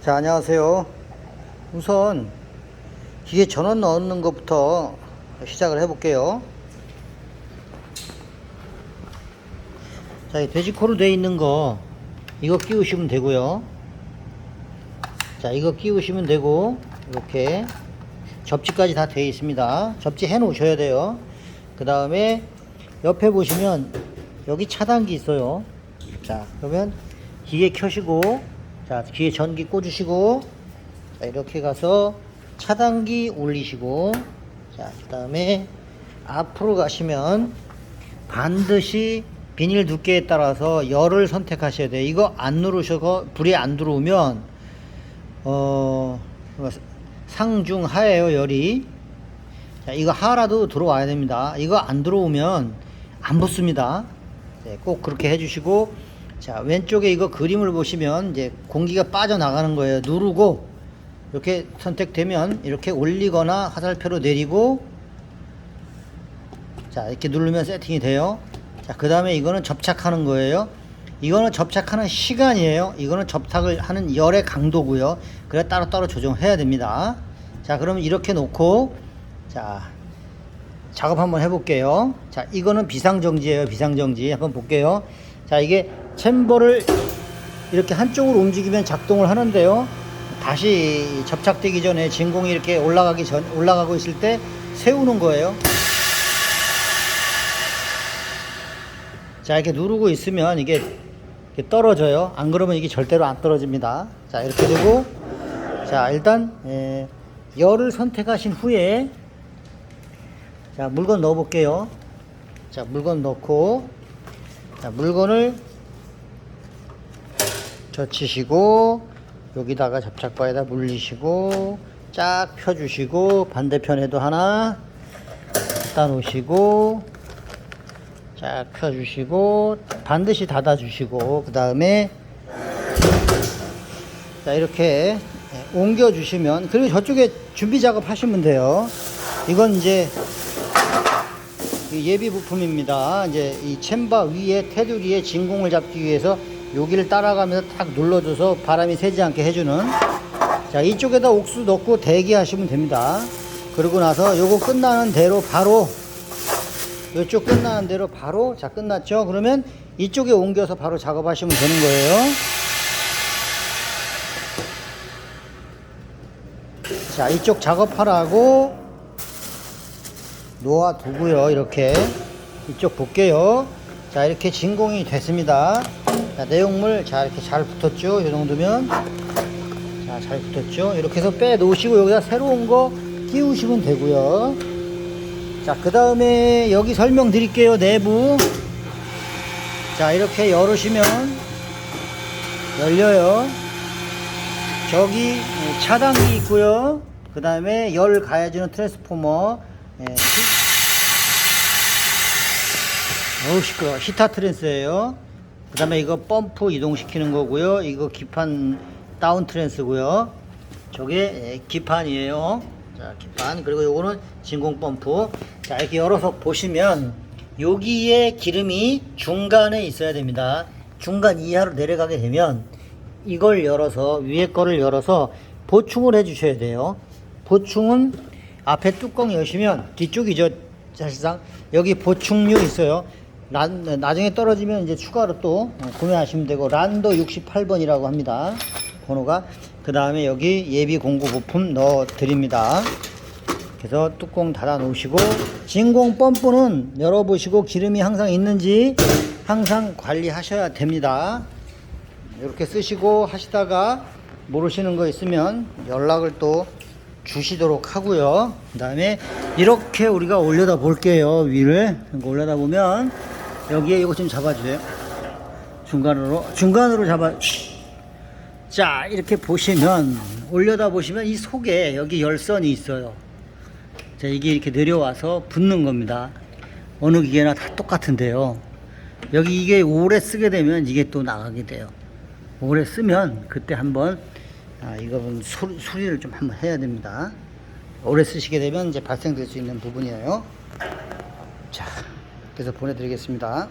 자, 안녕하세요. 우선 기계 전원 넣는 것부터 시작을 해 볼게요. 자, 이 돼지코로 되어 있는 거 이거 끼우시면 되고요. 자, 이거 끼우시면 되고 이렇게 접지까지 다 되어 있습니다. 접지 해 놓으셔야 돼요. 그 다음에 옆에 보시면 여기 차단기 있어요. 자, 그러면 기계 켜시고 자, 기계 전기 꽂으시고 자, 이렇게 가서 차단기 올리시고 자, 그 다음에 앞으로 가시면 반드시 비닐 두께에 따라서 열을 선택하셔야 돼요. 이거 안 누르셔서 불이 안 들어오면 어 상중 하예요 열이. 자 이거 하라도 들어와야 됩니다. 이거 안 들어오면 안 붙습니다. 네, 꼭 그렇게 해주시고 자 왼쪽에 이거 그림을 보시면 이제 공기가 빠져나가는 거예요. 누르고 이렇게 선택되면 이렇게 올리거나 화살표로 내리고 자 이렇게 누르면 세팅이 돼요. 자그 다음에 이거는 접착하는 거예요. 이거는 접착하는 시간이에요. 이거는 접착을 하는 열의 강도고요. 그래 따로따로 조정해야 됩니다. 자 그러면 이렇게 놓고 자 작업 한번 해볼게요. 자 이거는 비상정지예요. 비상정지. 한번 볼게요 자 이게 챔버를 이렇게 한쪽으로 움직이면 작동을 하는데요. 다시 접착되기 전에 진공이 이렇게 올라가기 전 올라가고 있을 때 세우는 거예요. 자 이렇게 누르고 있으면 이게 떨어져요. 안 그러면 이게 절대로 안 떨어집니다. 자 이렇게 되고 자 일단 에, 열을 선택하신 후에 자 물건 넣어 볼게요. 자 물건 넣고 자 물건을 젖히시고 여기다가 접착바에다 물리시고 쫙 펴주시고 반대편에도 하나 갖다 놓으시고 쫙 펴주시고 반드시 닫아주시고 그 다음에 자 이렇게 옮겨 주시면 그리고 저쪽에 준비 작업 하시면 돼요. 이건 이제 이 예비 부품입니다. 이제 이 챔버 위에 테두리에 진공을 잡기 위해서 여기를 따라가면서 딱 눌러줘서 바람이 새지 않게 해주는. 자 이쪽에다 옥수 넣고 대기하시면 됩니다. 그러고 나서 요거 끝나는 대로 바로 이쪽 끝나는 대로 바로 자 끝났죠? 그러면 이쪽에 옮겨서 바로 작업하시면 되는 거예요. 자 이쪽 작업하라고 놓아 두고요 이렇게 이쪽 볼게요 자 이렇게 진공이 됐습니다 자 내용물 자 이렇게 잘 붙었죠 이 정도면 자 잘 붙었죠 이렇게 해서 빼 놓으시고 여기다 새로운 거 끼우시면 되고요 자, 그 다음에 여기 설명드릴게요. 내부. 자, 이렇게 열으시면 열려요. 저기 차단기 있고요. 그 다음에 열 가해주는 트랜스포머. 어우, 시끄러워. 히타 트랜스예요. 그 다음에 이거 펌프 이동시키는 거고요. 이거 기판 다운 트랜스고요. 저게 예, 기판이에요. 자, 기판. 그리고 요거는 진공 펌프. 자, 이렇게 열어서 보시면 여기에 기름이 중간에 있어야 됩니다. 중간 이하로 내려가게 되면 이걸 열어서 위에 거를 열어서 보충을 해 주셔야 돼요. 보충은 앞에 뚜껑 여시면 뒤쪽이 죠. 사실상 여기 보충류 있어요. 나, 나중에 떨어지면 이제 추가로 또 구매하시면 되고 란도 68번이라고 합니다. 번호가 그 다음에 여기 예비 공구 부품 넣어 드립니다. 그래서 뚜껑 닫아 놓으시고 진공 펌프는 열어보시고 기름이 항상 있는지 항상 관리하셔야 됩니다. 이렇게 쓰시고 하시다가 모르시는 거 있으면 연락을 또 주시도록 하고요. 그 다음에 이렇게 우리가 올려다 볼게요. 위를 올려다 보면 여기에 이거 좀 잡아주세요. 중간으로 중간으로 잡아. 자 이렇게 보시면 올려다 보시면 이 속에 여기 열선이 있어요. 자, 이게 이렇게 내려와서 붙는 겁니다. 어느 기계나 다 똑같은데요. 여기 이게 오래 쓰게 되면 이게 또 나가게 돼요. 오래 쓰면 그때 한번 아, 이거는 소, 수리를 좀 한번 해야 됩니다. 오래 쓰시게 되면 이제 발생될 수 있는 부분이에요. 자, 그래서 보내드리겠습니다.